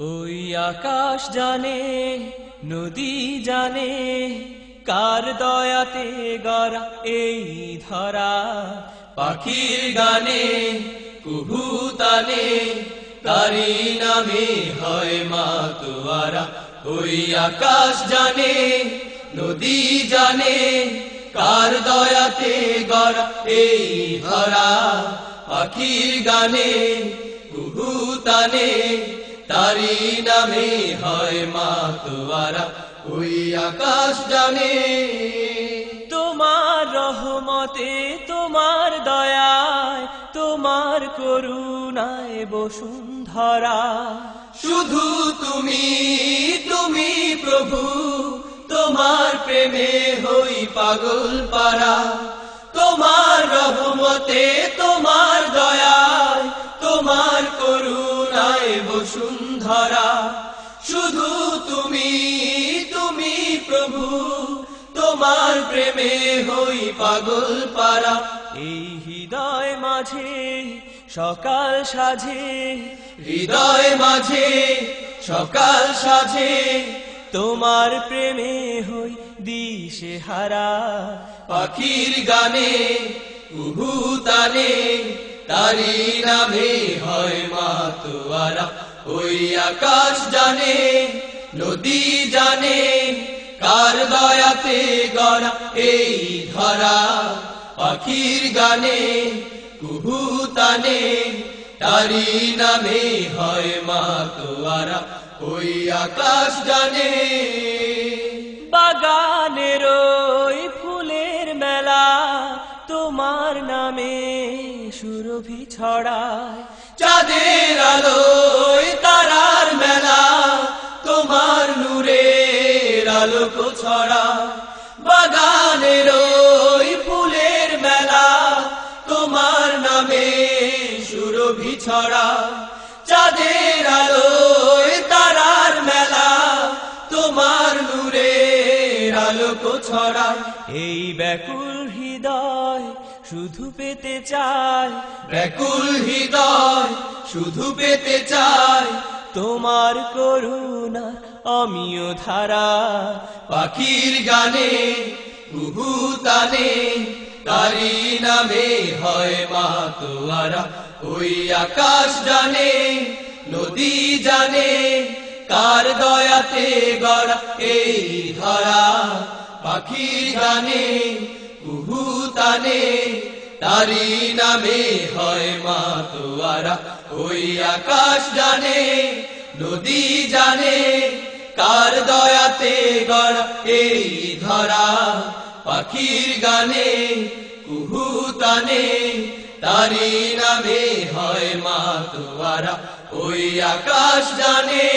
ওই আকাশ জানে, নদী জানে, কার দয়াতে গড়া এই ধরা? পাখির গানে, কুহু তানে তারি নামে হয় মা তোয়ারা। ওই আকাশ জানে, নদী জানে, কার দয়াতে গড়া এই ধরা? পাখির গানে, কুহু তানে তারি নামে হয় মা তোয়ারা ওই আকাশ জানে। তোমার রহমতে তোমার দয়ায় তোমার করুণায় বসুন্ধরা। শুধু তুমি তুমি প্রভু তোমার প্রেমে হই পাগল পারা তোমার রহমতে তোমার বসুন্ধরা শুধু তুমি তুমি প্রভু, তোমার প্রেমে হই পাগল পারা। এই হৃদয় মাঝে সকাল সাজে হৃদয় মাঝে সকাল সাজে তোমার প্রেমে হই দিশে হারা। পাখির গানে, উহু তানে তারি নামে হয় মা তোয়ারা। ওই আকাশ জানে নদী জানে কার দয়াতে গড়া এই ধরা? পাখির গানে কুহু তানে তারি নামে হয় মা তোয়ারা। ওই আকাশ জানে। বাগানের ওই ফুলের মেলা তোমার নামে সুরভি ছড়ায়। চাঁদের ছড়া, বাগানের ওই ফুলের মেলা, তোমার নামে সুরভি ছড়া, চাঁদের আলোয় তারার মেলা, তোমার নূরের আলোক ছড়া। এই ব্যাকুল হৃদয় শুধু পেতে চায়, ব্যাকুল হৃদয় শুধু পেতে চায়। তোমার করুণা, আমিও ধারা। পাখির গানে কুহু তানে তারি নামে হয় মা তোয়ারা। ওই আকাশ জানে, নদী জানে কার দয়াতে গড়া এই ধরা। পাখির গানে কুহু তানে তারি নামে হয় মা তোয়ারা ওই আকাশ জানে, নদী জানে, কার দয়াতে গড়া এই ধরা। পাখির গানে, কুহু তানে তারি নামে হয় মা তোয়ারা ওই আকাশ জানে